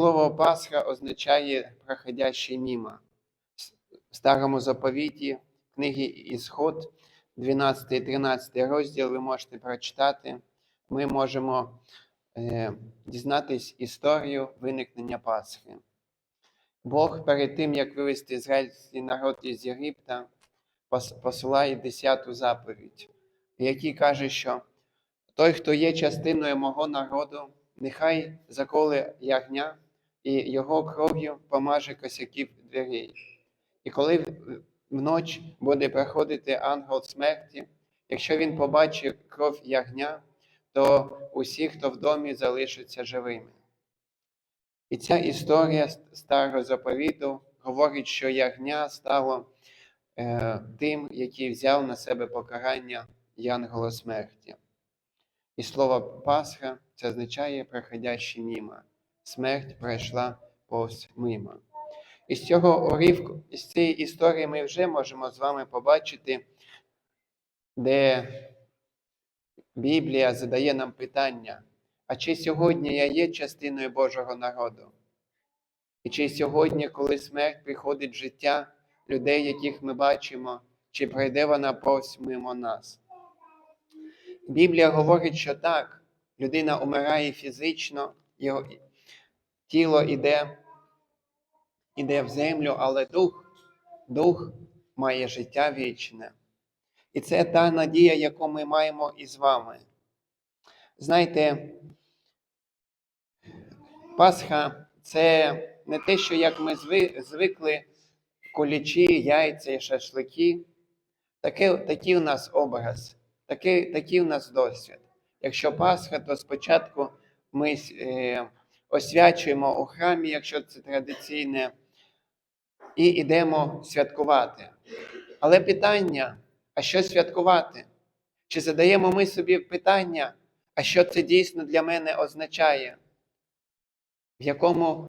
Слово Пасха означає проходящий мимо. В старому заповіті книги Ісход, 12-13 розділ, ви можете прочитати. Ми можемо е, дізнатись історію виникнення Пасхи. Бог перед тим, як вивести ізраїльський народ із Єгипта, пос- посилає 10 заповідь, в якій каже, що той, хто є частиною мого народу, нехай заколе ягня і його кров'ю помаже косяків дверей. І коли вночі буде приходити ангел смерті, якщо він побачить кров ягня, то усі, хто в домі, залишаться живими. І ця історія старого заповіту говорить, що ягня стало е, тим, який взяв на себе покарання Янгола смерті. І слово Пасха це означає проходящий мимо. Смерть пройшла повз мимо. І з цього уривку, із цієї історії ми вже можемо з вами побачити, де Біблія задає нам питання, а чи сьогодні я є частиною Божого народу? І чи сьогодні, коли смерть приходить в життя людей, яких ми бачимо, чи пройде вона повз мимо нас? Біблія говорить, що так, людина умирає фізично, тіло йде, йде в землю, але дух, дух має життя вічне. І це та надія, яку ми маємо із вами. Знаєте, Пасха це не те, що як ми звикли кулічі, яйця і шашлики. Таке, такий у нас образ, такий, такий у нас досвід. Якщо Пасха, то спочатку ми е, освячуємо у храмі, якщо це традиційне, і йдемо святкувати. Але питання, а що святкувати? Чи задаємо ми собі питання, а що це дійсно для мене означає? В якому,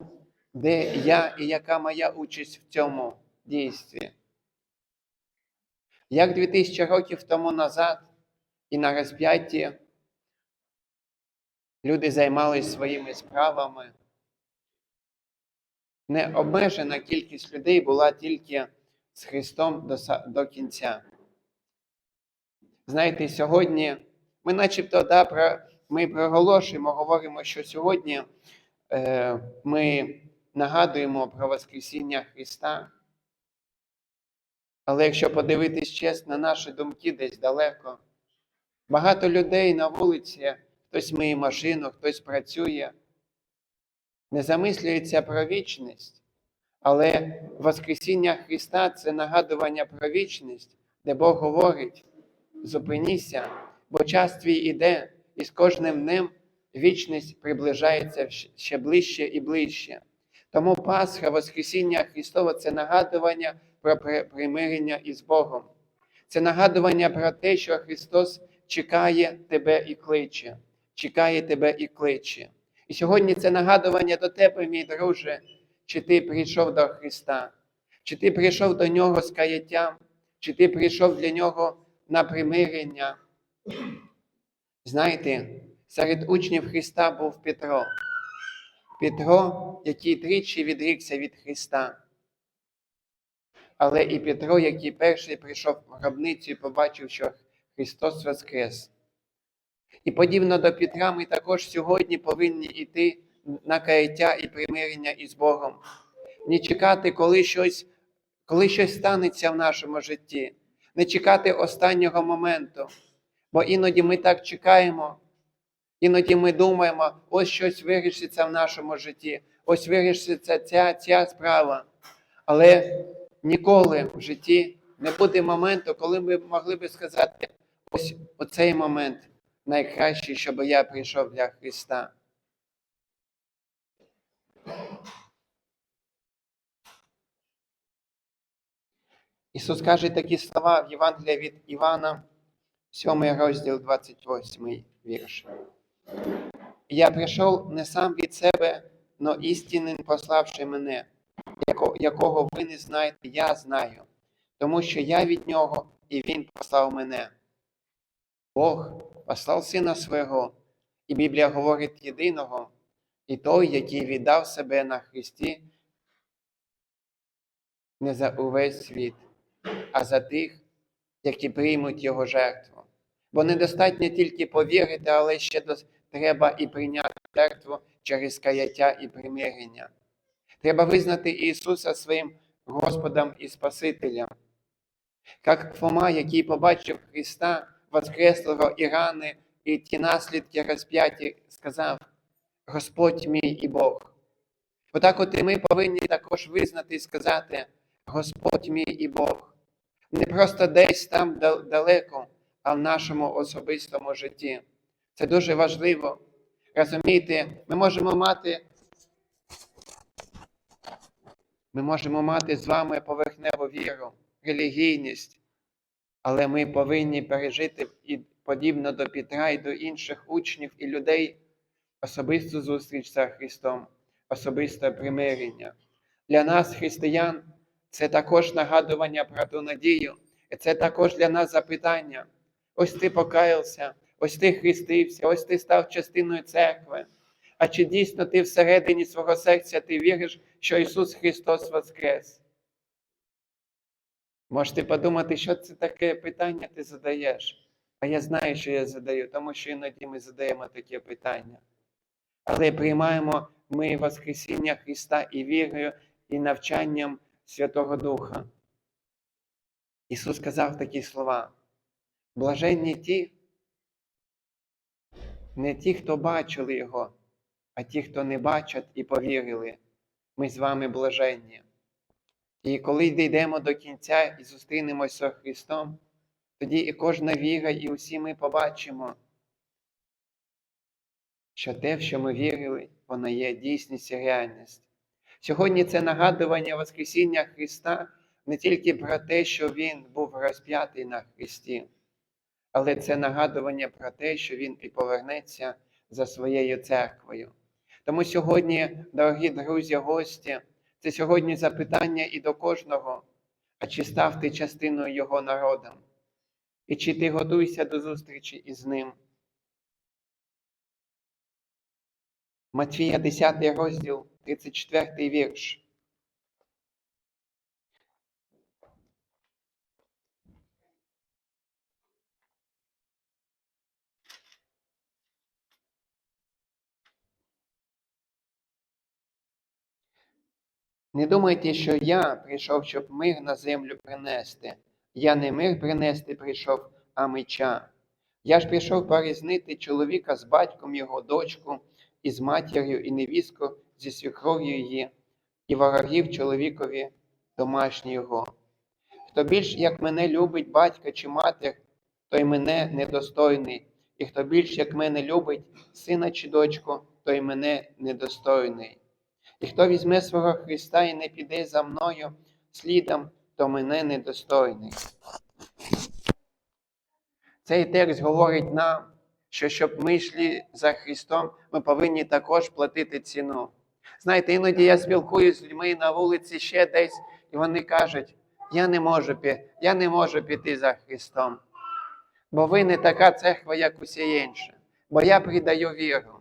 де я і яка моя участь в цьому дійстві? Як 2000 років тому назад і на розп'ятті люди займалися своїми справами. Необмежена кількість людей була тільки з Христом до, до кінця. Знаєте, сьогодні ми начебто да, про, ми проголошуємо, говоримо, що сьогодні е, ми нагадуємо про Воскресіння Христа. Але якщо подивитись чесно, наші думки десь далеко. Багато людей на вулиці, хтось миє машину, хтось працює, не замислюється про вічність. Але Воскресіння Христа це нагадування про вічність, де Бог говорить: зупиніться, бо час твій іде, і з кожним днем вічність приближається ще ближче і ближче. Тому Пасха, Воскресіння Христова це нагадування про примирення із Богом. Це нагадування про те, що Христос чекає тебе і кличе, чекає тебе і кличе. І сьогодні це нагадування до тебе, мій друже, чи ти прийшов до Христа, чи ти прийшов до Нього з каяттям, чи ти прийшов для Нього на примирення. Знаєте, серед учнів Христа був Петро. Петро, який тричі відрікся від Христа. Але і Петро, який перший прийшов в гробницю і побачив, що Христос Воскрес. І подібно до Петра, ми також сьогодні повинні йти на каяття і примирення із Богом. Не чекати, коли щось, коли щось станеться в нашому житті, не чекати останнього моменту. Бо іноді ми так чекаємо, іноді ми думаємо, ось щось вирішиться в нашому житті, ось вирішиться ця, ця справа. Але ніколи в житті не буде моменту, коли ми могли би сказати, ось оцей момент найкращий, щоб я прийшов для Христа. Ісус каже такі слова в Євангелії від Івана, 7 розділ, 28 вірш. Я прийшов не сам від себе, но істинним пославши мене, якого ви не знаєте, я знаю, тому що я від нього і він послав мене. Бог послав Сина Свого, і Біблія говорить єдиного, І той, який віддав себе на Христі, не за увесь світ, а за тих, які приймуть Його жертву. Бо недостатньо тільки повірити, але ще треба і прийняти жертву через каяття і примирення. Треба визнати Ісуса своїм Господом і Спасителем. Як Фома, який побачив Христа, Воскреслого і рани, і ті наслідки розп'яті, сказав: Господь мій і Бог. Отак от і ми повинні також визнати і сказати: Господь мій і Бог. Не просто десь там далеко, а в нашому особистому житті. Це дуже важливо. Розумієте, ми можемо мати. Ми можемо мати з вами поверхневу віру, релігійність, але ми повинні пережити і подібно до Петра і до інших учнів і людей особисту зустріч з Христом, особисте примирення. Для нас, християн, це також нагадування про ту надію, і це також для нас запитання. Ось ти покаявся, ось ти хрестився, ось ти став частиною церкви. А чи дійсно ти всередині свого серця ти віриш, що Ісус Христос Воскрес? Можете подумати, що це таке питання ти задаєш. А я знаю, що я задаю, тому що іноді ми задаємо таке питання. Але приймаємо ми Воскресіння Христа і вірою, і навчанням Святого Духа. Ісус сказав такі слова: блаженні ті, не ті, хто бачили Його, а ті, хто не бачать і повірили. Ми з вами блаженні. І коли дійдемо до кінця і зустрінемося з Христом, тоді і кожна віра, і усі ми побачимо, що те, в що ми вірили, воно є дійсність і реальність. Сьогодні це нагадування Воскресіння Христа не тільки про те, що Він був розп'ятий на Христі, але це нагадування про те, що Він і повернеться за своєю церквою. Тому сьогодні, дорогі друзі, гості, це сьогодні запитання і до кожного, а чи став ти частиною Його народом? І чи ти готуєшся до зустрічі із Ним? Матвія 10 розділ, 34 вірш. Не думайте, що я прийшов, щоб мир на землю принести. Я не мир принести прийшов, а меча. Я ж прийшов порізнити чоловіка з батьком його дочку, і з матір'ю, і невістку зі свекров'ю її, і ворогів чоловікові домашнього. Хто більш як мене любить батька чи матір, той мене недостойний, і хто більш як мене любить сина чи дочку, той мене недостойний. І хто візьме свого Христа і не піде за мною слідом, то мене недостойний. Цей текст говорить нам, що щоб ми йшли за Христом, ми повинні також платити ціну. Знаєте, іноді я спілкуюся з людьми на вулиці ще десь, і вони кажуть, я не можу, я не можу піти за Христом, бо ви не така церква, як усі інші, бо я придаю віру.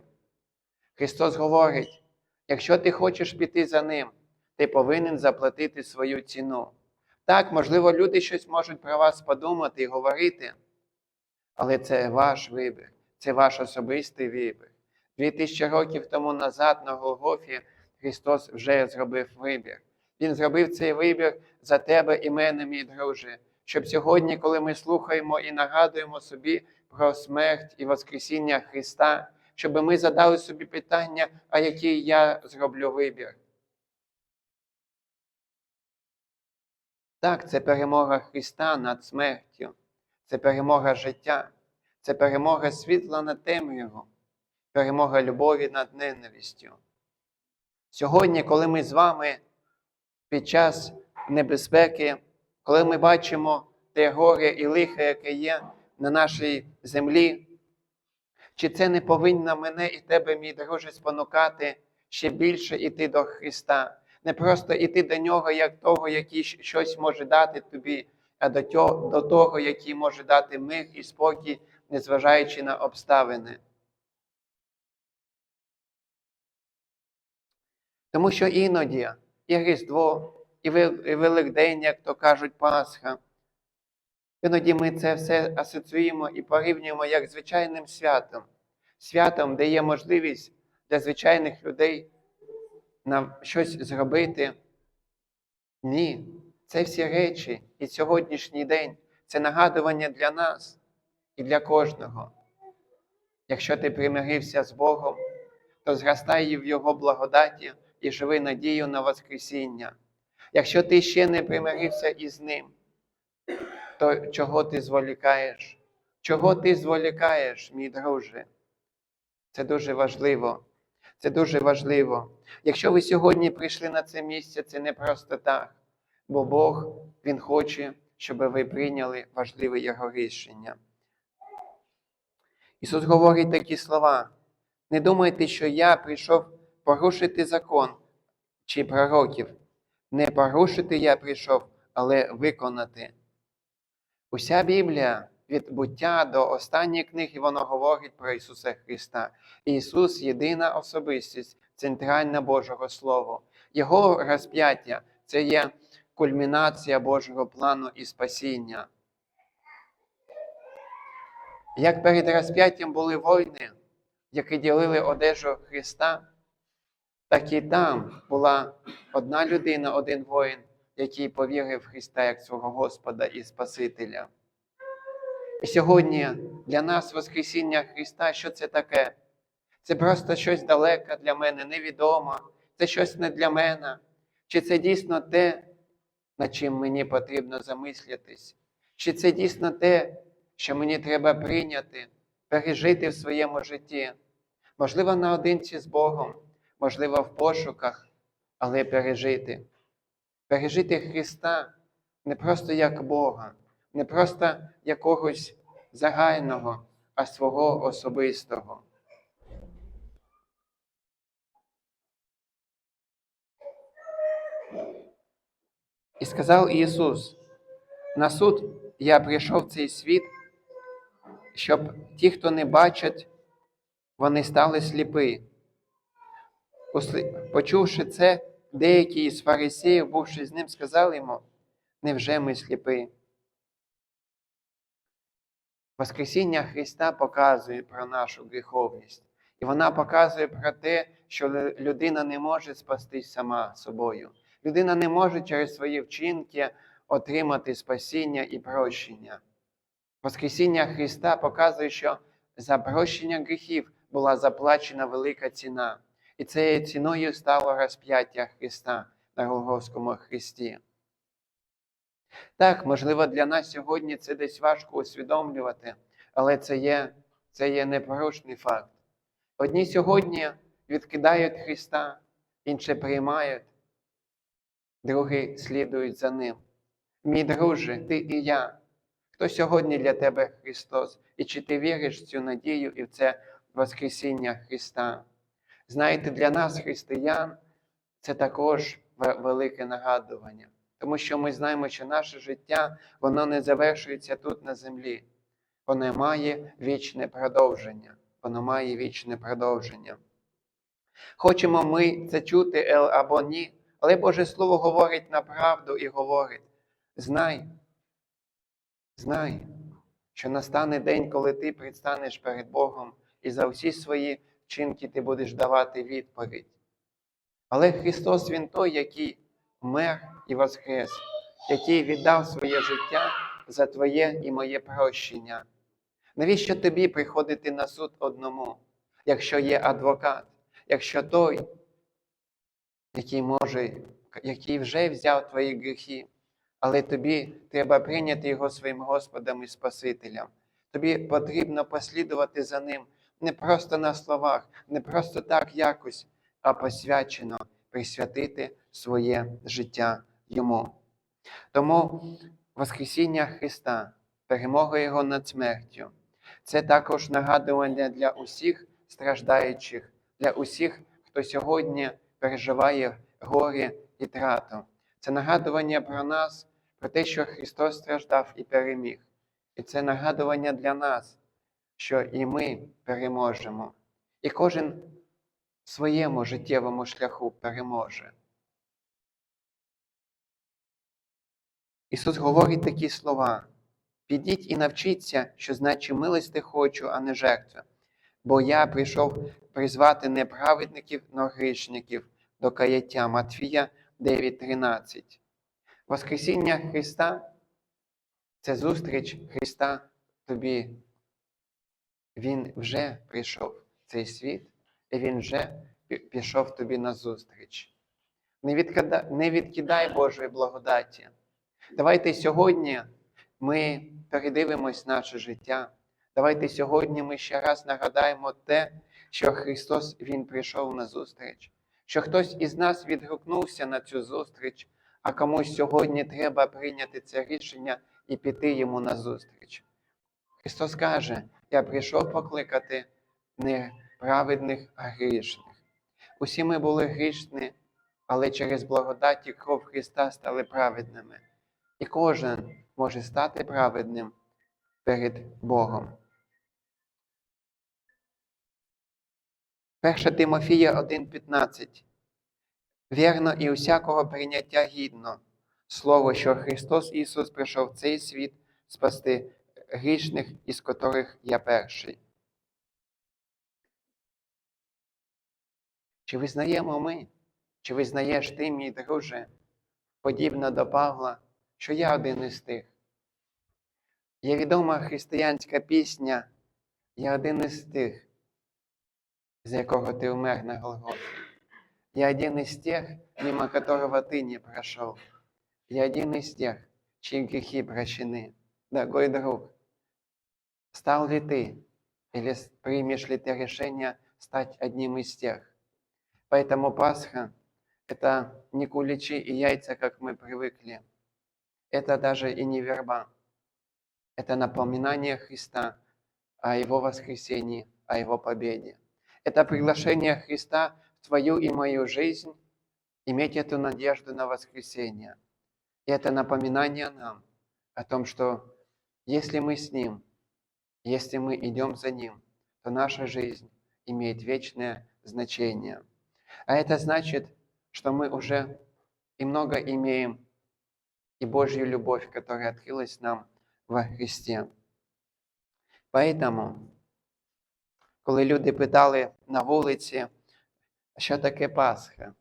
Христос говорить, якщо ти хочеш піти за Ним, ти повинен заплатити свою ціну. Так, можливо, люди щось можуть про вас подумати і говорити, але це ваш вибір, це ваш особистий вибір. Дві тисячі років тому назад на Голгофі Христос вже зробив вибір. Він зробив цей вибір за тебе і мене, мій друже, щоб сьогодні, коли ми слухаємо і нагадуємо собі про смерть і Воскресіння Христа, щоб ми задали собі питання, а який я зроблю вибір. Так, це перемога Христа над смертю, це перемога життя, це перемога світла над темрявою, перемога любові над ненавистю. Сьогодні, коли ми з вами під час небезпеки, коли ми бачимо те горе і лихо, яке є на нашій землі, чи це не повинно мене і тебе, мій друже, спонукати ще більше йти до Христа? Не просто йти до Нього як того, який щось може дати тобі, а до тього, до того, який може дати мир і спокій, незважаючи на обставини. Тому що іноді і Різдво, і Великдень, як то кажуть, Пасха. Іноді ми це все асоціюємо і порівнюємо як звичайним святом, святом, де є можливість для звичайних людей на щось зробити. Ні, це всі речі і сьогоднішній день це нагадування для нас і для кожного. Якщо ти примирився з Богом, то зростай в Його благодаті і живи надію на Воскресіння. Якщо ти ще не примирився із Ним, то чого ти зволікаєш? Чого ти зволікаєш, мій друже? Це дуже важливо. Це дуже важливо. Якщо ви сьогодні прийшли на це місце, це не просто так, бо Бог Він хоче, щоб ви прийняли важливе Його рішення. Ісус говорить такі слова. Не думайте, що я прийшов порушити закон чи пророків. Не порушити я прийшов, але виконати. Уся Біблія від буття до останньої книги вона говорить про Ісуса Христа. Ісус єдина особистість, центральна Божого Слова. Його розп'яття це є кульмінація Божого плану і спасіння. Як перед розп'яттям були війни, які ділили одежу Христа, так і там була одна людина, один воїн, який повірив в Христа як свого Господа і Спасителя. І сьогодні для нас Воскресіння Христа, що це таке? Це просто щось далеке для мене, невідомо, це щось не для мене. Чи це дійсно те, над чим мені потрібно замислятись? Чи це дійсно те, що мені треба прийняти, пережити в своєму житті? Можливо, наодинці з Богом, можливо, в пошуках, але пережити. Пережити Христа не просто як Бога, не просто якогось загального, а свого особистого. І сказав Ісус, на суд я прийшов в цей світ, щоб ті, хто не бачать, вони стали сліпі. Посли- Почувши це, деякі із фарисеїв, бувши з ним, сказали йому, невже ми сліпі? Воскресіння Христа показує про нашу гріховність. І вона показує про те, що людина не може спастись сама собою. Людина не може через свої вчинки отримати спасіння і прощення. Воскресіння Христа показує, що за прощення гріхів була заплачена велика ціна. І цією ціною стало розп'яття Христа на Голгофському Христі. Так, можливо, для нас сьогодні це десь важко усвідомлювати, але це є, це є непорушний факт. Одні сьогодні відкидають Христа, інші приймають, другі слідують за Ним. Мій друже, ти і я. Хто сьогодні для тебе Христос? І чи ти віриш в цю надію і в це Воскресіння Христа? Знаєте, для нас, християн, це також велике нагадування. Тому що ми знаємо, що наше життя воно не завершується тут на землі. Воно має вічне продовження. Воно має вічне продовження. Хочемо ми це чути або ні, але Боже Слово говорить на правду і говорить: знай, знай, що настане день, коли ти предстанеш перед Богом, і за всі свої вчинки ти будеш давати відповідь. Але Христос Він той, який вмер і воскрес, який віддав своє життя за твоє і моє прощення. Навіщо тобі приходити на суд одному, якщо є адвокат, якщо той, який може, який вже взяв твої гріхи, але тобі треба прийняти його своїм Господом і Спасителем. Тобі потрібно послідувати за ним не просто на словах, не просто так якось, а посвячено присвятити своє життя йому. Тому Воскресіння Христа, перемога Його над смертю, це також нагадування для усіх страждаючих, для усіх, хто сьогодні переживає горе і трату. Це нагадування про нас, про те, що Христос страждав і переміг. І це нагадування для нас, що і ми переможемо. І кожен в своєму життєвому шляху переможе. Ісус говорить такі слова: підіть і навчіться, що значить милости хочу, а не жертви. Бо я прийшов призвати не праведників, но грішників до каяття Матфія 9.13. Воскресіння Христа це зустріч Христа тобі. Він вже прийшов в цей світ, і Він вже пішов тобі на зустріч. Не відкидай, не відкидай Божої благодаті. Давайте сьогодні ми передивимось наше життя. Давайте сьогодні ми ще раз нагадаємо те, що Христос Він прийшов на зустріч, що хтось із нас відгукнувся на цю зустріч, а комусь сьогодні треба прийняти це рішення і піти йому на зустріч. Христос каже: Я прийшов покликати не праведних, а грішних. Усі ми були грішні, але через благодать і кров Христа стали праведними. І кожен може стати праведним перед Богом. 1 Тимофія 1,15. Вірно і усякого прийняття гідно. Слово, що Христос Ісус прийшов в цей світ спасти грішних, із котрих я перший. Чи визнаємо ми, чи визнаєш ти, мій друже, подібно до Павла, що я один із тих? Є відома християнська пісня, я один із тих, за якого ти умер на Голгофі. Я один из тех, мимо которого ты не прошел. Я один из тех, чьи грехи прощены. Дорогой друг, стал ли ты или примешь ли ты решение стать одним из тех? Поэтому Пасха – это не куличи и яйца, как мы привыкли. Это даже и не верба. Это напоминание Христа о Его воскресении, о Его победе. Это приглашение Христа в твою и мою жизнь иметь эту надежду на воскресение. И это напоминание нам о том, что если мы с Ним, если мы идем за Ним, то наша жизнь имеет вечное значение. А это значит, что мы уже и много имеем и Божью любовь, которая открылась нам во Христе. Поэтому, коли люди питали на вулиці, що таке Пасха?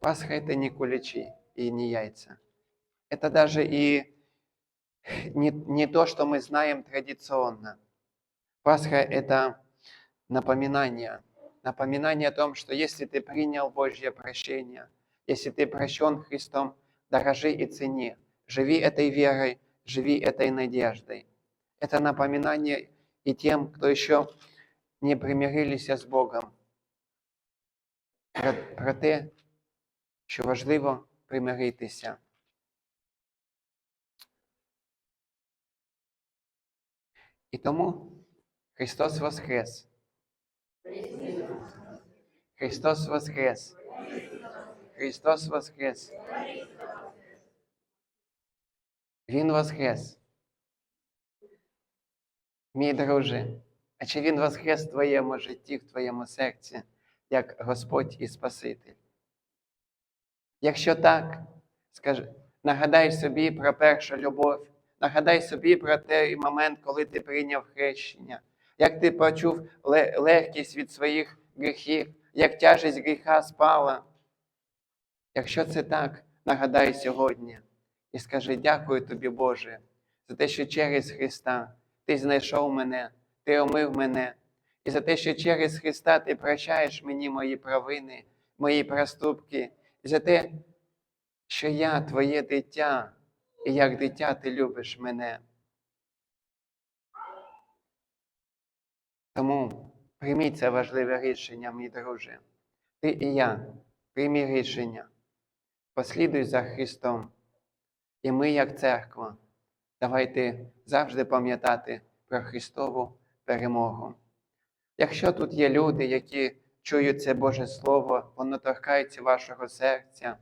Пасха – это не куличи и не яйца. Это даже и не, не то, что мы знаем традиционно. Пасха – это напоминание. Напоминание о том, что если ты принял Божье прощение, если ты прощен Христом, дорожи и цени. Живи этой верой, живи этой надеждой. Это напоминание и тем, кто еще не примирилися з Богом. Про те, що важливо примиритися. І тому Христос Воскрес. Христос Воскрес. Христос Воскрес. Він Воскрес. Мій друже, а чи Він Воскрес в твоєму житті, в твоєму серці, як Господь і Спаситель? Якщо так, скажи, нагадай собі про першу любов, нагадай собі про той момент, коли ти прийняв хрещення, як ти почув легкість від своїх гріхів, як тяжесть гріха спала. Якщо це так, нагадай сьогодні і скажи дякую тобі, Боже, за те, що через Христа ти знайшов мене, ти омив мене, і за те, що через Христа ти прощаєш мені мої провини, мої проступки, і за те, що я твоє дитя, як дитя ти любиш мене. Тому прийміть це важливе рішення, мій друже. Ти і я, приймі рішення. Послідуй за Христом. І ми, як церква, давайте завжди пам'ятати про Христову перемогу. Якщо тут є люди, які чують це Боже Слово, воно торкається вашого серця,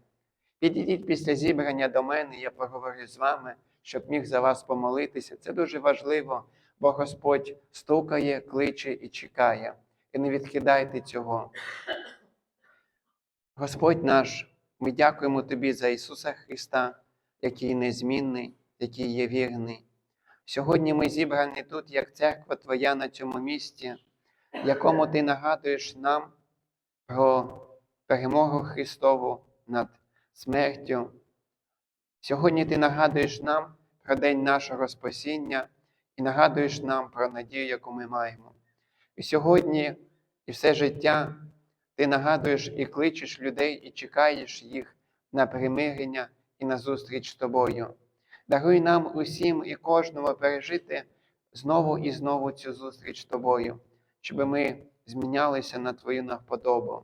підійдіть після зібрання до мене, я поговорю з вами, щоб міг за вас помолитися. Це дуже важливо, бо Господь стукає, кличе і чекає. і не відкидайте цього. Господь наш, ми дякуємо Тобі за Ісуса Христа, який незмінний, який є вірний. Сьогодні ми зібрані тут, як церква Твоя на цьому місці, в якому Ти нагадуєш нам про перемогу Христову над смертю. Сьогодні Ти нагадуєш нам про день нашого спасіння і нагадуєш нам про надію, яку ми маємо. І сьогодні, і все життя ти нагадуєш і кличеш людей, і чекаєш їх на примирення і на зустріч з тобою. Даруй нам усім і кожному пережити знову і знову цю зустріч з тобою, щоб ми змінялися на Твою навподобу.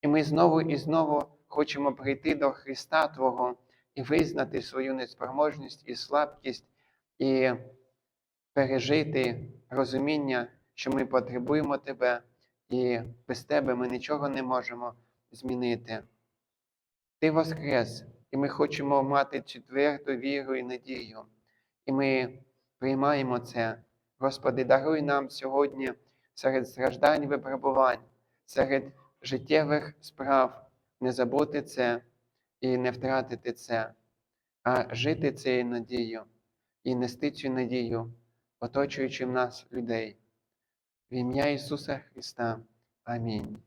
І ми знову і знову хочемо прийти до Христа Твого і визнати свою неспроможність і слабкість, і пережити розуміння, що ми потребуємо Тебе, і без Тебе ми нічого не можемо змінити. Ти воскрес, і ми хочемо мати цю тверду віру і надію. І ми приймаємо це. Господи, даруй нам сьогодні серед страждань випробувань, серед життєвих справ не забути це і не втратити це, а жити цією надією і нести цю надію, оточуючи в нас людей. В ім'я Ісуса Христа. Амінь.